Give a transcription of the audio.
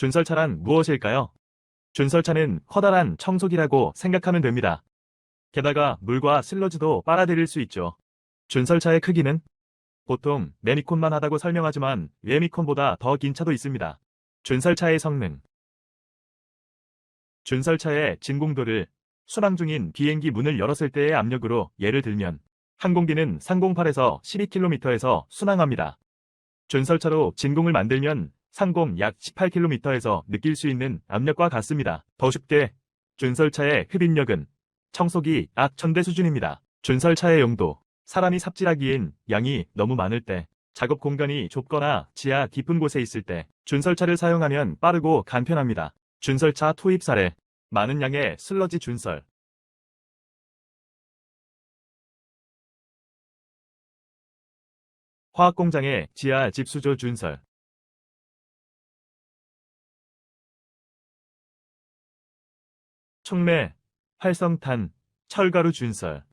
준설차란 무엇일까요? 준설차는 커다란 청소기라고 생각하면 됩니다. 게다가 물과 슬러지도 빨아들일 수 있죠. 준설차의 크기는 보통 매미콘만 하다고 설명하지만 매미콘보다 더 긴 차도 있습니다. 준설차의 성능 준설차의 진공도를 순항 중인 비행기 문을 열었을 때의 압력으로 예를 들면 항공기는 308에서 12km에서 순항합니다. 준설차로 진공을 만들면 상공 약 18km에서 느낄 수 있는 압력과 같습니다. 더 쉽게 준설차의 흡입력은 청소기 약 1000대 수준입니다. 준설차의 용도 사람이 삽질하기엔 양이 너무 많을 때 작업 공간이 좁거나 지하 깊은 곳에 있을 때 준설차를 사용하면 빠르고 간편합니다. 준설차 투입 사례 많은 양의 슬러지 준설 화학공장의 지하 집수조 준설 촉매, 활성탄, 철가루 준설